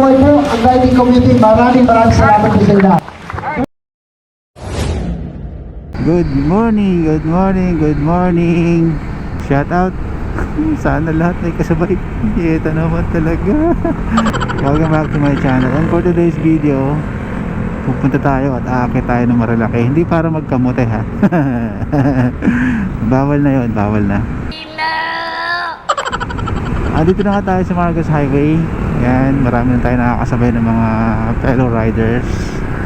Mabuhay po ang riding community. Maraming maraming salamat po sa inyo. Good morning, good morning, good morning. Shout out. Sana lahat may kasabay. Ito naman talaga. Welcome back to my channel. And for today's video, pupunta tayo at aakit tayo ng Marilaki. Hindi para magkamote ha. bawal na yon, bawal na. Ah, dito na nga tayo sa Marcos Highway. Yan, marami na tayo nakakasabay ng mga fellow riders.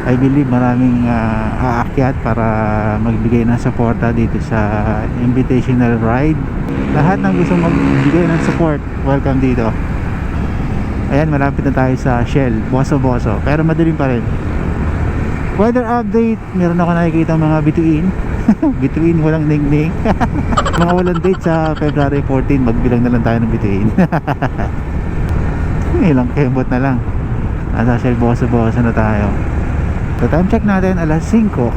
I believe maraming ah, aakyat para magbigay ng suporta dito sa invitational ride. Lahat ng gusto magbigay ng support, welcome dito. Ayan, malapit na tayo sa Shell, Boso Boso. Pero madilim pa rin. Weather update, meron ako nakikita mga bituin. bituin, walang ningning. mga walang date sa February 14, magbilang na lang tayo ng bituin. Ilang kembot na lang. Nasa Shell Boso Boso na tayo. So time check natin alas 5.14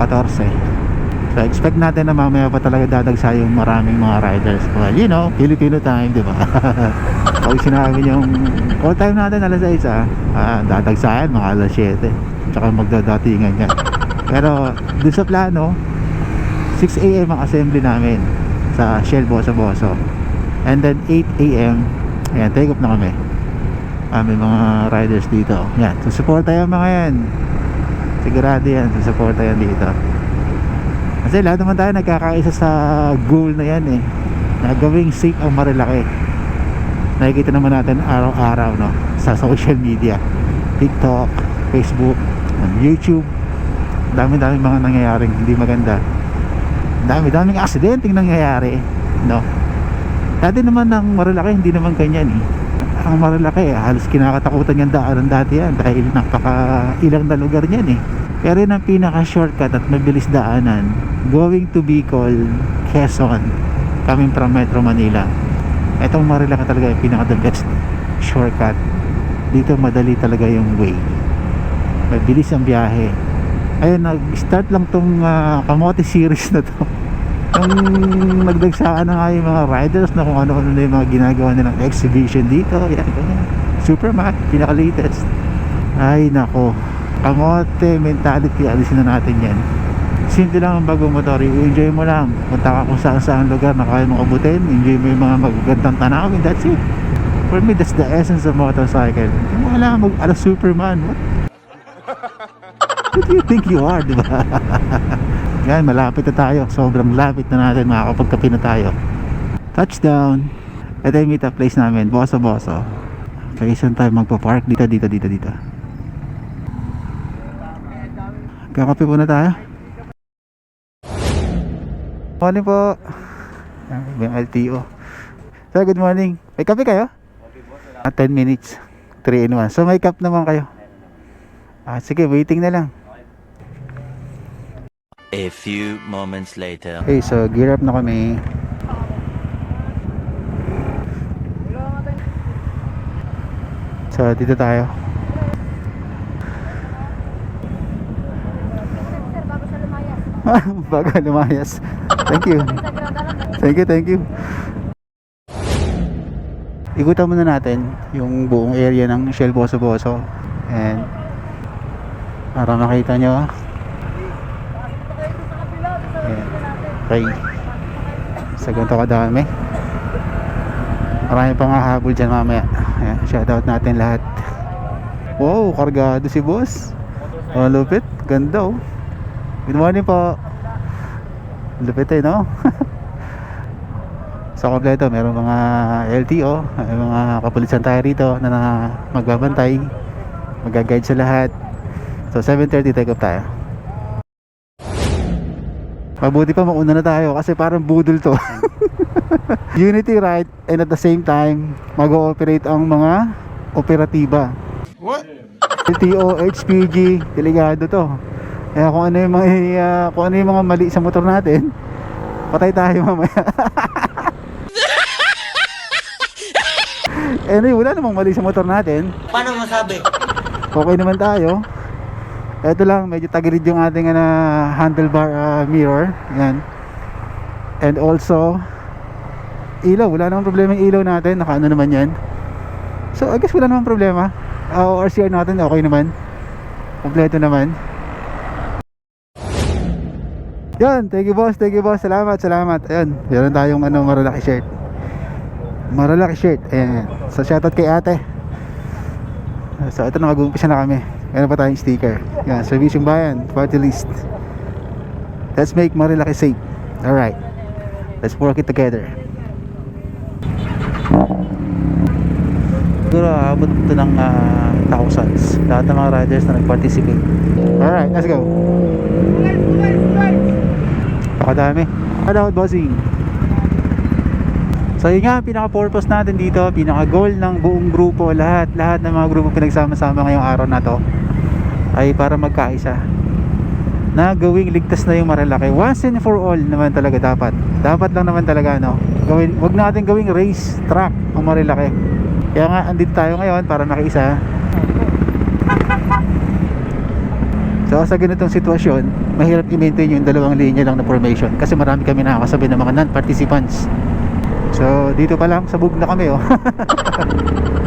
So expect natin na mamaya pa talaga dadagsa yung maraming mga riders. Well you know, Filipino time di ba? Pag sinabi yung call time natin alas 6 ah, ah dadagsa yan mga alas 7 Tsaka magdadatingan yan Pero dun sa plano 6am ang assembly namin Sa Shell Boso Boso And then 8am Ayan, take off na kami ah, May mga riders dito. Yan, susupport tayo mga yan. Sigurado yan susuporta yan dito. Kasi lahat naman tayo nagkakaisa sa goal na yan eh. Na gawing safe ang marilaki nakikita naman natin araw-araw no sa social media. Tiktok, facebook youtube. Dami-dami mga nangyayaring hindi maganda. Dami-daming aksidenteng nangyayari no? Dati naman ng marilaki hindi naman ganyan eh ang malalaki halos kinakatakutan yung daanan dati yan dahil napaka ilang na lugar niyan eh. Pero yun ang pinaka shortcut at mabilis daanan going to Bicol Quezon coming from Metro Manila. Etong Marilaki talaga yung pinaka the best shortcut. Dito madali talaga yung way. Mabilis ang biyahe. Ayun nag start lang tong ah, kamote series na to yung nagdagsaan na nga mga riders na kung ano-ano na yung mga ginagawa nilang exhibition dito. Yan, ganyan. Superman, pinaka latest ay nako. Kamote mentality alisin na natin yan. Simple lang ang bagong motor. I-enjoy mo lang. Punta ka kung saan saan lugar na kaya mong abutin. Enjoy mo yung mga magagandang tanawin. That's it. For me that's the essence of motorcycle. Hindi mo kailangan mag ala Superman what? Who do you think you are, di ba? Yan, malapit na tayo. Sobrang lapit na natin. Makakapagkape na tayo. Touchdown. Ito yung meet up place namin. Boso Boso. Kaya saan tayo magpa-park? Dito, dito, dito, dito. Kakape muna tayo. Morning po. May LTO. So, good morning. May kape kayo? Ah, 10 minutes. 3 in 1. So, may cup naman kayo. Ah, sige, waiting na lang. A few moments later. Okay, so gear up na kami. So, dito tayo. Bago lumayas. Thank you. Thank you, thank you. Ikutan muna natin yung buong area ng Shell Boso Boso. And para makita nyo Ayan. Okay. Sa ganito kadami. Marami pang hahabol dyan mamaya. Ayan, shoutout natin lahat. Wow, kargado si boss. Oh, lupit. Ganda oh. Good morning po. Lupit eh, no? sa kompleto, meron mga LTO, may mga kapulisan tayo rito na, na magbabantay, mag-guide sa lahat. So, 7.30 take off tayo. Mabuti pa mauna na tayo kasi parang budol to. Unity right and at the same time mag-ooperate ang mga operatiba. What? LTO, HPG, delikado to. Kaya kung ano yung mga ah, kung ano yung mga mali sa motor natin, patay tayo mamaya. anyway, wala namang mali sa motor natin. Paano masabi? Okay naman tayo. Ito lang, medyo tagilid yung ating ano, handlebar ah, mirror. Yan. And also, ilaw. Wala namang problema yung ilaw natin. Naka ano naman yan. So, I guess wala namang problema. uh, RCR natin okay naman. Kompleto naman. Yan, thank you boss, thank you boss. Salamat, salamat. Ayan, meron tayong ano, maralaki shirt. Maralaki shirt. Ayan. So shoutout kay ate. So ito na mag-uumpisa na kami. Meron pa tayong sticker. Yan, Servisyong Bayan, party list. Let's make Marilaki safe. Alright. Let's work it together. Siguro abot ito ng ah, thousands. Lahat ng mga riders na nag-participate. Alright, let's go. Pakadami. Hello, bossing. So yun nga, pinaka-purpose natin dito, pinaka-goal ng buong grupo, lahat, lahat ng mga grupo pinagsama-sama ngayong araw na to ay para magkaisa. Na gawing ligtas na yung Marilaki once and for all naman talaga dapat. Dapat lang naman talaga no? Gawin, wag natin gawing race track ang Marilaki kaya nga andito tayo ngayon para makiisa so sa ganitong sitwasyon mahirap i-maintain yung dalawang linya lang na formation kasi marami kami nakakasabi ng mga non-participants. So dito pa lang sabog na kami oh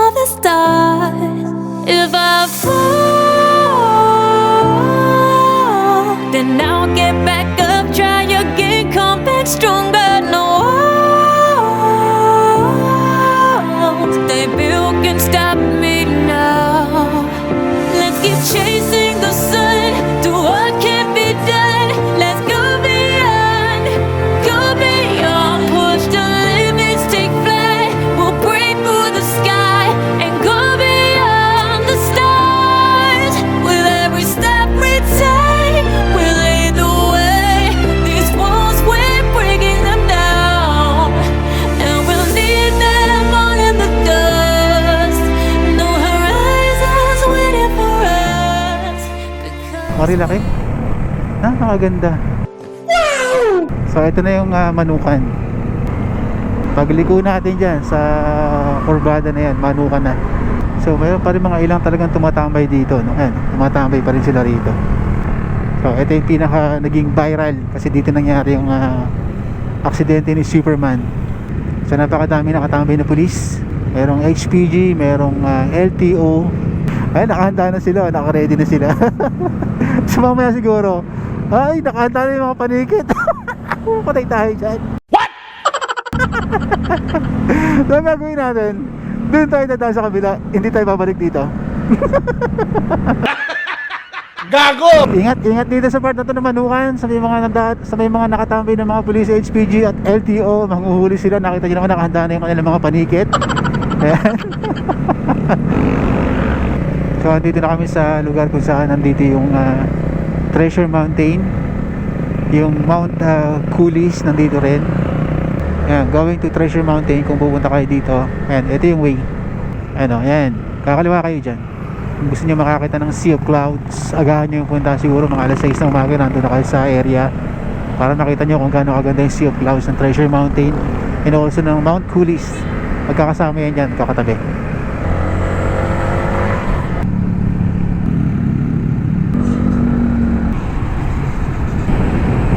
for the stars. If I fall, then I'll get back up, try again, come back stronger. Marilaki? Napakaganda so ito na yung ah, manukan. Pagliko natin dyan sa kurbada na yan manukan na. So mayroon pa rin mga ilang talagang tumatambay dito no? Ayan, tumatambay pa rin sila rito. So ito yung pinaka naging viral kasi dito nangyari yung ah, aksidente ni Superman. So napakadami nakatambay na pulis. Merong HPG merong ah, LTO ay nakahanda na sila nakaready na sila so mamaya siguro ay nakahanda na yung mga panikit patay tayo dyan what? so ang gagawin natin doon tayo dadaan sa kabila hindi tayo babalik dito Gago! Ingat, ingat dito sa part na to na manukan sa may mga nanda, sa may mga nakatambay ng mga pulis HPG at LTO, manghuhuli sila. Nakita niyo naman nakahanda na yung kanilang mga panikit. Ayan. So, andito na kami sa lugar kung saan nandito yung ah, Treasure Mountain. Yung Mount ah, Coolies nandito rin. Ayan, going to Treasure Mountain kung pupunta kayo dito. Ayan, ito yung way. Ano, ayan. Kakaliwa kayo dyan kung gusto nyo makakita ng sea of clouds agahan nyo yung punta siguro mga alas 6 ng umaga nandun na kayo sa area para makita nyo kung gaano kaganda yung sea of clouds ng Treasure Mountain and also ng Mount Coolies magkakasama yan dyan kakatabi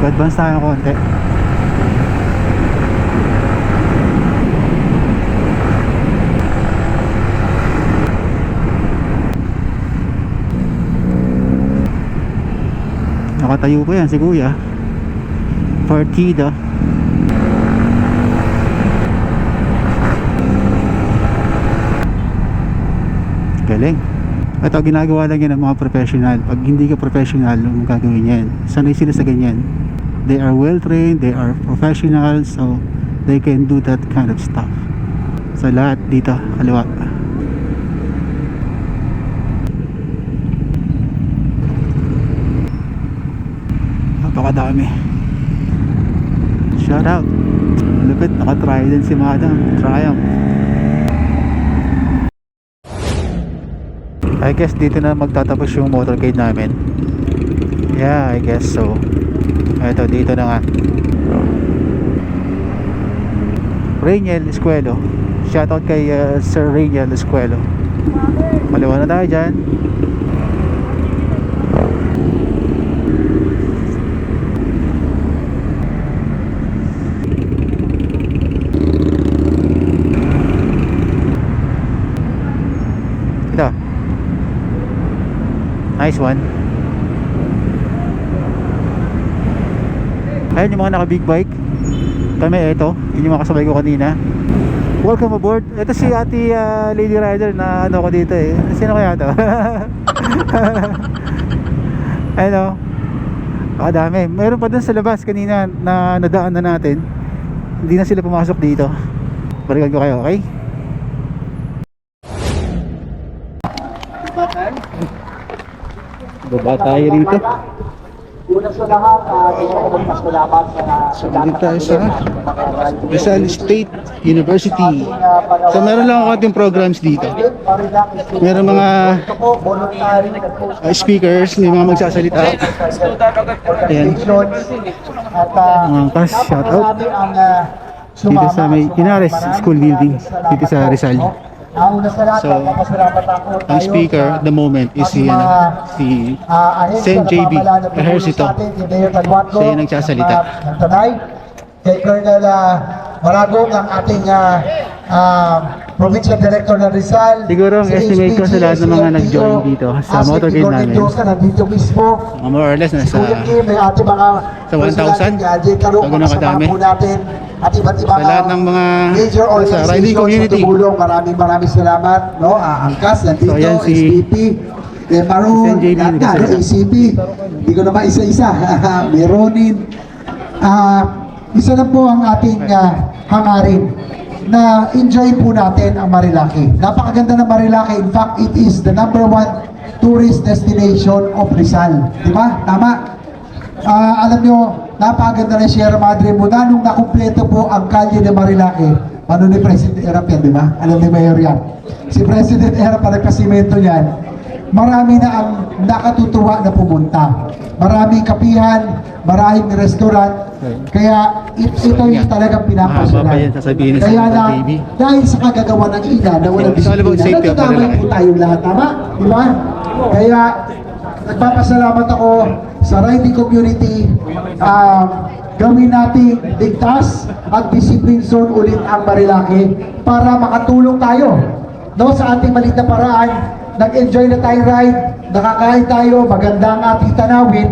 advance tayo konti. Nakatayo pa yan si kuya. Partida Galing. Ito ginagawa lang yan ng mga professional. Pag hindi ka professional gagawin yan? Sanay sila sa ganyan They are well trained They are professionals So they can do that kind of stuff. Sa lahat dito Kaliwa. Napakadami. Shout out. Lupit naka-trident si madam. Triumph. I guess dito na magtatapos yung motorcade namin. Yeah, I guess so. Ito, dito na nga. Rainiel Escuelo. Shoutout kay uh, Sir Rainiel Escuelo. Maliwan na tayo dyan. Ito. Nice one. Ayun yung mga naka big bike. Kami ito, yun yung mga kasabay ko kanina. Welcome aboard. Ito si Ate ah, Lady Rider na ano ko dito eh. Sino kaya to? Ayun o. Ah, dami. Meron pa dun sa labas kanina na nadaan na natin. Hindi na sila pumasok dito. Balikan ko kayo, okay? Baba tayo rito. Una sa lahat, uh, gusto ko magpasalamat sa Dito tayo sa Rizal. State University. So meron lang konting programs dito. Meron mga uh, speakers, may mga magsasalita. Ayan. Uh, Mga angkas, shout out. uh, Dito sa may Inares School Building, dito sa Rizal. So, Ang speaker at the moment is si, ano, si ah, Sen JB Talwato, Siya yung nagsasalita. Tanay, kay Colonel uh, Maragong, ang ating uh, uh, Provincial Director ng Rizal. Siguro ang estimate ko sa lahat ng mga nag-join dito sa ah, si motorcade Gordon namin. Diyosa, nandito mismo. Mga more or less nasa Sa 1,000? Ajay Karong, Bago na kadami. at iba't ibang Sa lahat ng mga major organizations riding community. Maraming maraming salamat. No? Ah, Angkas, nandito, So, ayan si- SPP, eh, Maroon, lahat na, no? ACP. Hindi ko naman isa-isa. Meronin. Ah, isa na po ang ating ah, hangarin na enjoy po natin ang Marilaki. Napakaganda ng Marilaki. In fact, it is the number one tourist destination of Rizal. Di ba? Tama? Ah, alam nyo, napakaganda ng Sierra Madre muna nung nakumpleto po ang kalye de Marilaki. Ano ni President Erap yan, di ba? Alam ni Mayor yan. Si President Erap pa nagkasimento yan. Marami na ang nakatutuwa na pumunta. Maraming kapihan, maraming restaurant. Kaya it, ito yung talagang sasabihin ni Kaya na, dahil sa kagagawa ng ina na walang disiplina, Marilaki. po tayong lahat, tama? Di ba? Kaya, nagpapasalamat ako sa riding community. Um, gawin natin ligtas at discipline zone ulit ang Marilaki para makatulong tayo no, sa ating maliit na paraan. Nag-enjoy na tayong ride, nakakain tayo, maganda ang ating tanawin,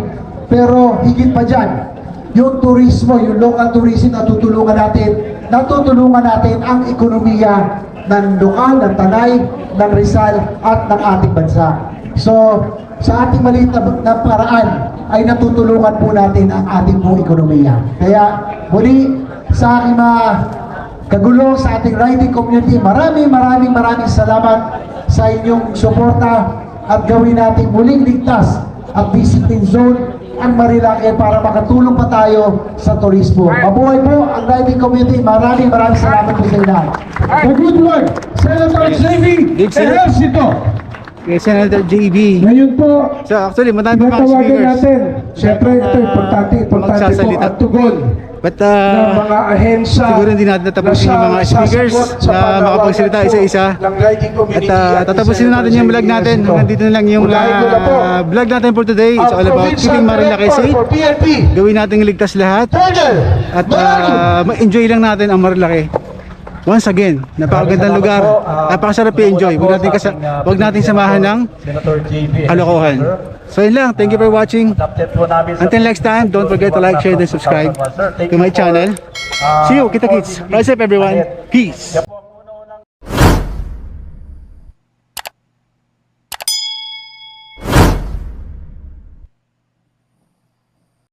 pero higit pa dyan, yung turismo, yung local tourism na tutulungan natin, natutulungan natin ang ekonomiya ng lokal, ng Tanay, ng Rizal at ng ating bansa. So, sa ating maliit na, na paraan ay natutulungan po natin ang ating buong ekonomiya. Kaya muli sa aking mga kagulo sa ating riding community, maraming maraming maraming salamat sa inyong suporta at gawin natin muling ligtas at discipline zone ang Marilaki para makatulong pa tayo sa turismo. Mabuhay po ang riding community. Maraming maraming salamat po sa inyo. The good work, Senator Sen- Ejercito. Kay Senator JB. Ngayon po, So actually, madami pa natin. Siyempre, ito importante, importante po ang tugon But ng uh, mga ahensya siguro hindi natin natapusin yung mga speakers na makapagsalita isa-isa. At uh, tatapusin na natin yung vlog natin. Hanggang dito na lang yung uh, vlog natin for today. It's all about keeping Marilaki safe. Gawin natin ligtas lahat. At uh, ma-enjoy lang natin ang Marilaki. Once again, napakagandang lugar. Napakasarap i-enjoy. Huwag natin, kasa- huwag natin samahan ng Senator JB. kalokohan. So yun lang. Thank you for watching. Until next time, don't forget to like, share, and subscribe to my channel. See you, kita kits. Rise up everyone. Peace.